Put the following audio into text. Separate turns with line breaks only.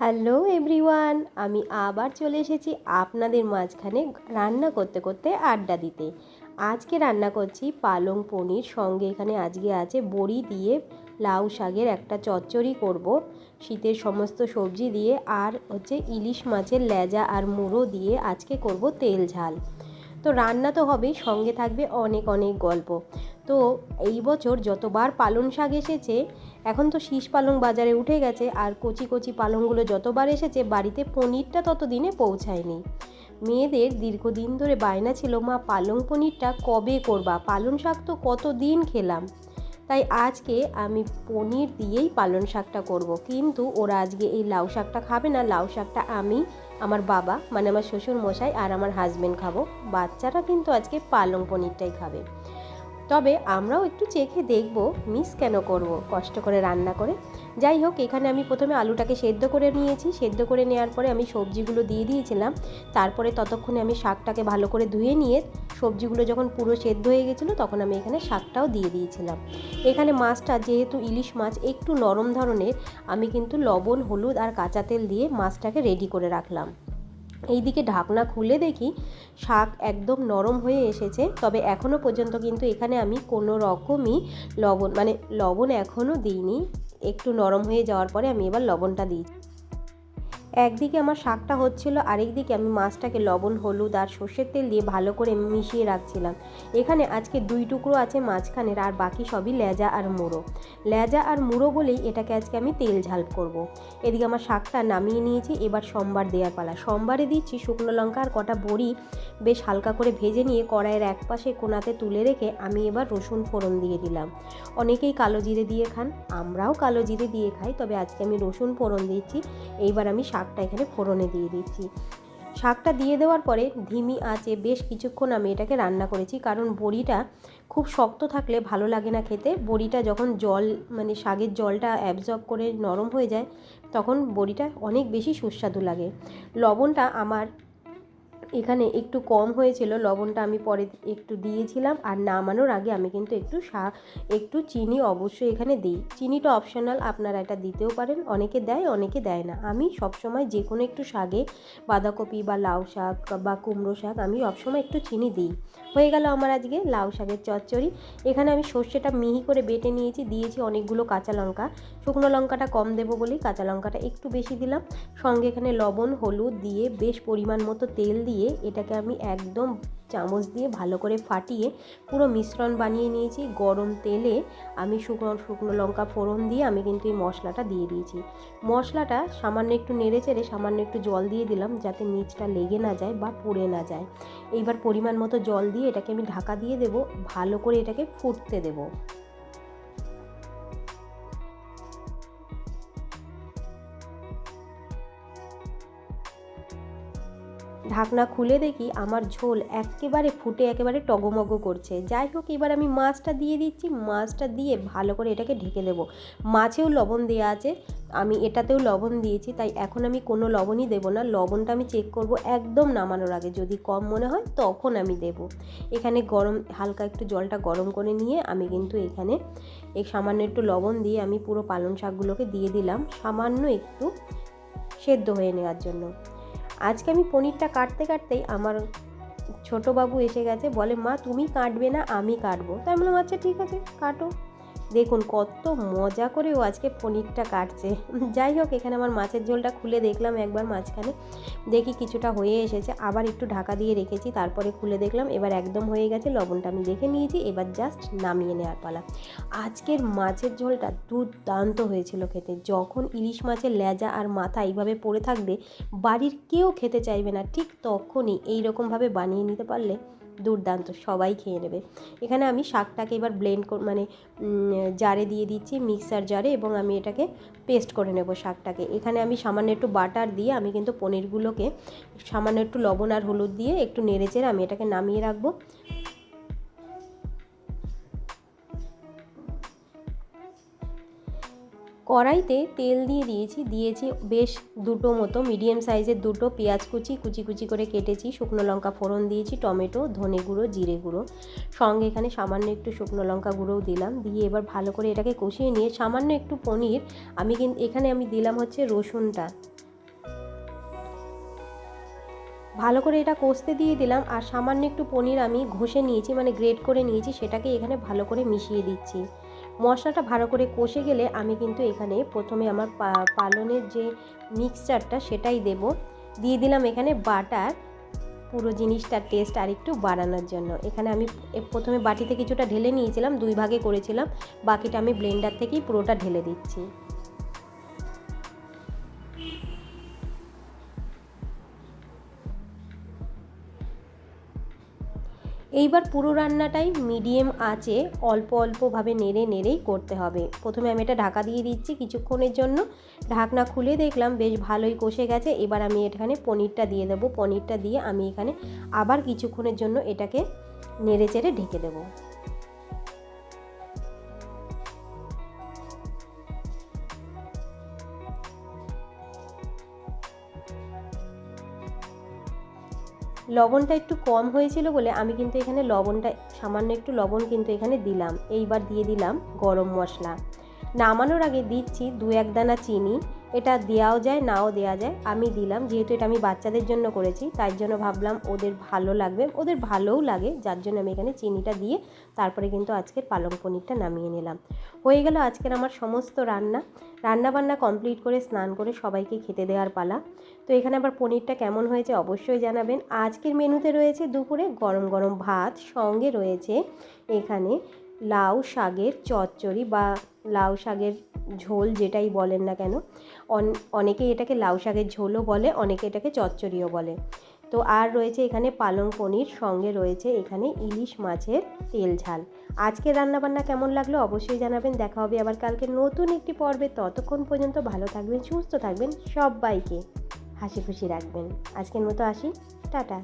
Hello everyone, আমি আবার চলে এসেছি আপনাদের মাঝখানে রান্না করতে করতে আড্ডা দিতে। আজকে রান্না করছি পালং পনির, সঙ্গে এখানে আজকে আছে বড়ি দিয়ে লাউ শাকের একটা চচ্চড়ি করব। শীতের সমস্ত সবজি দিয়ে আর হচ্ছে ইলিশ মাছের লেজা আর মুড়ো দিয়ে আজকে করব তেল ঝাল। তো রান্না তো হবেই, সঙ্গে থাকবে অনেক অনেক গল্প। তো এই বছর যতবার পালং শাক এসেছে, এখন তো শীষ পালং বাজারে উঠে গেছে, আর কচি কচি পালংগুলো যতবার এসেছে, বাড়িতে পনিরটা তত দিনে পৌঁছায়নি। মেয়েদের দীর্ঘদিন ধরে বায়না ছিল, মা, পালং পনিরটা কবে করবা? পালং শাক তো কত দিন খেলাম? তাই আজকে আমি পনির দিয়েই পালং শাকটা করব। কিন্তু ওরা আজকে এই লাউ শাকটা খাবে না, লাউ শাকটা আমি আমার বাবা মানে আমার শ্বশুর মশাই আর আমার হাজব্যান্ড খাব। বাচ্চারা কিন্তু আজকে পালং পনিরটাই খাবে। তবে আমরাও একটু চেখে দেখব মিস কেন করব, কষ্ট করে রান্না করে। যাই হোক, এখানে আমি প্রথমে আলুটাকে সেদ্ধ করে নিয়েছি। সেদ্ধ করে নেওয়ার পরে আমি সবজিগুলো দিয়ে দিয়েছিলাম। তারপরে ততক্ষণে আমি শাকটাকে ভালো করে ধুয়ে নিয়ে সবজিগুলো যখন পুরো সেদ্ধ হয়ে গেছিল, তখন আমি এখানে শাকটাও দিয়ে দিয়েছিলাম। এখানে মাছটা যেহেতু ইলিশ মাছ, একটু নরম ধরনের, আমি কিন্তু লবণ, হলুদ আর কাঁচা তেল দিয়ে মাছটাকে রেডি করে রাখলাম। এইদিকে ঢাকনা খুলে দেখি শাক একদম নরম হয়ে এসেছে, তবে এখনও পর্যন্ত কিন্তু এখানে আমি কোনো রকমই লবণ মানে লবণ এখনও দিইনি। একটু নরম হয়ে যাওয়ার পরে আমি এবার লবণটা দিই। একদিকে আমার শাকটা হচ্ছিল, আরেকদিকে আমি মাছটাকে লবণ, হলুদ আর সর্ষের তেল দিয়ে ভালো করে মিশিয়ে রাখছিলাম। এখানে আজকে দুই টুকরো আছে মাঝখানের আর বাকি সবই লেজা আর মুড়ো। লেজা আর মুড়ো বলেই এটাকে আজকে আমি তেল ঝাল করব। এদিকে আমার শাকটা নামিয়ে নিয়েছি, এবার সোমবার দেওয়ার পালা। সোমবারে দিচ্ছি শুকনো লঙ্কা আর কটা বড়ি, বেশ হালকা করে ভেজে নিয়ে কড়াইয়ের এক পাশে কোনাতে তুলে রেখে আমি এবার রসুন ফোড়ন দিয়ে দিলাম। অনেকেই কালো জিরে দিয়ে খান, আমরাও কালো জিরে দিয়ে খাই, তবে আজকে আমি রসুন ফোড়ন দিচ্ছি, এইবার আমি শাক শাকটা এখানে ফোড়নে দিয়ে দিচ্ছি। শাকটা দিয়ে দেওয়ার পরে ধিমি আঁচে বেশ কিছুক্ষণ আমি এটাকে রান্না করেছি, কারণ বড়িটা খুব শক্ত থাকলে ভালো লাগে না খেতে। বড়িটা যখন জল মানে শাকের জলটা অ্যাবজর্ব করে নরম হয়ে যায়, তখন বড়িটা অনেক বেশি সুস্বাদু লাগে। লবণটা আমার এখানে একটু কম হয়েছিল, লবণটা আমি পরে একটু দিয়েছিলাম আর নামানোর আগে আমি কিন্তু একটু সা, একটু চিনি অবশ্যই এখানে দিই। চিনিটা অপশনাল আপনারা এটা দিতেও পারেন, অনেকে দেয় অনেকে দেয় না। আমি সবসময় যে কোনো একটু শাকে, বাঁধাকপি বা লাউ শাক বা কুমড়ো শাক আমি সবসময় একটু চিনি দিই। হয়ে গেল আমার আজকে লাউ শাকের চচ্চড়ি। এখানে আমি সর্ষেটা মিহি করে বেটে নিয়েছি, দিয়েছি অনেকগুলো কাঁচা লঙ্কা। শুকনো লঙ্কাটা কম দেবো বলেই কাঁচা লঙ্কাটা একটু বেশি দিলাম। সঙ্গে এখানে লবণ, হলুদ দিয়ে বেশ পরিমাণ মতো তেল দিয়ে এটাকে আমি একদম চামচ দিয়ে ভালো করে ফাটিয়ে পুরো মিশ্রণ বানিয়ে নিয়েছি। গরম তেলে আমি শুকনো শুকনো লঙ্কা ফোড়ন দিয়ে আমি কিন্তু এই মশলাটা দিয়ে দিয়েছি। মশলাটা সামান্য একটু নেড়ে চেড়ে সামান্য একটু জল দিয়ে দিলাম যাতে নিচটা লেগে না যায় বা পুড়ে না যায়। এইবার পরিমাণ মতো জল দিয়ে এটাকে আমি ঢাকা দিয়ে দেবো। ভালো করে এটাকে ফুটতে দেবো। ঢাকনা খুলে দেখি আমার ঝোল একেবারে ফুটে একেবারে টগমগ করছে। যাই হোক, এবার আমি মাছটা দিয়ে দিচ্ছি। মাছটা দিয়ে ভালো করে এটাকে ঢেকে দেবো। মাছেও লবণ দেওয়া আছে। আমি এটাতেও লবণ দিয়েছি, তাই এখন আমি কোনো লবণই দেবো না। লবণটা আমি চেক করব একদম নামানোর আগে। যদি কম মনে হয়, তখন আমি দেব। এখানে গরম, হালকা একটু জলটা গরম করে নিয়ে আমি কিন্তু এখানে এই সামান্য একটু লবণ দিয়ে আমি পুরো পালং শাকগুলোকে দিয়ে দিলাম। সামান্য একটু সেদ্ধ হয়ে নেওয়ার জন্য। আজকে আমি পনিরটা কাটতে কাটতেই আমার ছোটো বাবু এসে গেছে, বলে, মা, তুমি কাটবে না, আমি কাটবো। তাই বললাম আচ্ছা ঠিক আছে, কাটো। দেখুন, কত মজা করে ও আজকে পনিরটা কাটছে। যাই হোক, এখানে আমার মাছের ঝোলটা খুলে দেখলাম একবার মাঝখানে। দেখি কিছুটা হয়ে এসেছে। আবার একটু ঢাকা দিয়ে রেখেছি, তারপরে খুলে দেখলাম। এবার একদম হয়ে গেছে, লবণটা আমি দেখে নিয়েছি। এবার জাস্ট নামিয়ে নেওয়ার পালা। আজকের মাছের ঝোলটা দুর্দান্ত হয়েছিল খেতে। যখন ইলিশ মাছের লেজা আর মাথা এইভাবে পড়ে থাকবে, বাড়ির কেউ খেতে চাইবে না। ঠিক তখনই এইরকমভাবে বানিয়ে নিতে পারলে দুর্দান্ত, সবাই খেয়ে নেবে। এখানে আমি শাকটাকে এবার ব্লেন্ড মানে জারে দিয়ে দিচ্ছি মিক্সার জারে এবং আমি এটাকে পেস্ট করে নেব শাকটাকে। এখানে আমি সামান্য একটু বাটার দিয়ে আমি কিন্তু পনিরগুলোকে সামান্য একটু লবণ আর হলুদ দিয়ে একটু নেড়েচেড়ে আমি এটাকে নামিয়ে রাখব। কড়াইতে তেল দিয়ে দিয়েছি দিয়েছি বেশ দুটো মতো, মিডিয়াম সাইজের দুটো পেঁয়াজ কুচি কুচি কুচি করে কেটেছি, শুকনো লঙ্কা ফোড়ন দিয়েছি, টমেটো, ধনে গুঁড়ো, জিরে গুঁড়ো, সঙ্গে এখানে সামান্য একটু শুকনো লঙ্কা গুঁড়োও দিলাম, দিয়ে এবার ভালো করে এটাকে কষিয়ে নিয়ে সামান্য একটু পনির, আমি কিন্তু এখানে আমি দিলাম হচ্ছে রসুনটা। ভালো করে এটা কষতে দিয়ে দিলাম, আর সামান্য একটু পনির আমি ঘষে নিয়েছি মানে গ্রেট করে নিয়েছি, সেটাকে এখানে ভালো করে মিশিয়ে দিচ্ছি। মশলাটা ভালো করে কষে গেলে আমি কিন্তু এখানে প্রথমে আমার পালনের যে মিক্সচারটা সেটাই দেব। দিয়ে দিলাম এখানে বাটার পুরো জিনিসটার টেস্ট আরেকটু বাড়ানোর জন্য। এখানে আমি প্রথমে বাটিতে কিছুটা ঢেলে নিয়েছিলাম, দুই ভাগে করেছিলাম, বাকিটা আমি ব্লেন্ডার থেকেই পুরোটা ঢেলে দিচ্ছি। এইবার পুরো রান্নাটাই মিডিয়াম আঁচে অল্প অল্পভাবে নেড়ে নেড়েই করতে হবে। প্রথমে আমি এটা ঢাকা দিয়ে দিচ্ছি কিছুক্ষণের জন্য। ঢাকনা খুলে দেখলাম বেশ ভালোই কষে গেছে। এবার আমি এখানে পনিরটা দিয়ে দেবো। পনিরটা দিয়ে আমি এখানে আবার কিছুক্ষণের জন্য এটাকে নেড়ে চেড়ে ঢেকে দেবো। লবণটা একটু কম হয়েছিল বলে আমি কিন্তু এখানে লবণটা, সামান্য একটু লবণ কিন্তু এখানে দিলাম। এইবার দিয়ে দিলাম গরম মশলা। নামানোর আগে দিচ্ছি দু এক দানা চিনি এটা দেওয়াও যায়, নাও দেওয়া যায়। আমি দিলাম, যেহেতু এটা আমি বাচ্চাদের জন্য করেছি, তাই জন্য ভাবলাম ওদের ভালো লাগবে, ওদের ভালোও লাগে, যার জন্য আমি এখানে চিনিটা দিয়ে তারপরে কিন্তু আজকের পালং পনিরটা নামিয়ে নিলাম। হয়ে গেল আজকের আমার সমস্ত রান্না। রান্না বান্না কমপ্লিট করে স্নান করে সবাইকে খেতে দেওয়ার পালা। তো এখানে আবার পনিরটা কেমন হয়েছে অবশ্যই জানাবেন। আজকের মেনুতে রয়েছে দুপুরে গরম গরম ভাত, সঙ্গে রয়েছে এখানে লাউ শাকের চচ্চড়ি বা লাউ শাকের ঝোল যেটাই বলেন না কেন অন- অনেকেই এটাকে লাউ শাকের ঝোলও বলে, অনেকে এটাকে চচ্চড়িও বলে। তো আর রয়েছে এখানে পালং পনির, সঙ্গে রয়েছে এখানে ইলিশ মাছের তেল ঝাল। আজকের রান্নাবান্না কেমন লাগল অবশ্যই জানাবেন। দেখা হবে আবার কালকে নতুন একটি পর্বে। ততক্ষণ পর্যন্ত ভালো থাকবেন, সুস্থ থাকবেন সবাইকে। হাসি খুশি রাখবেন। আজকের মতো আসি। টাটা।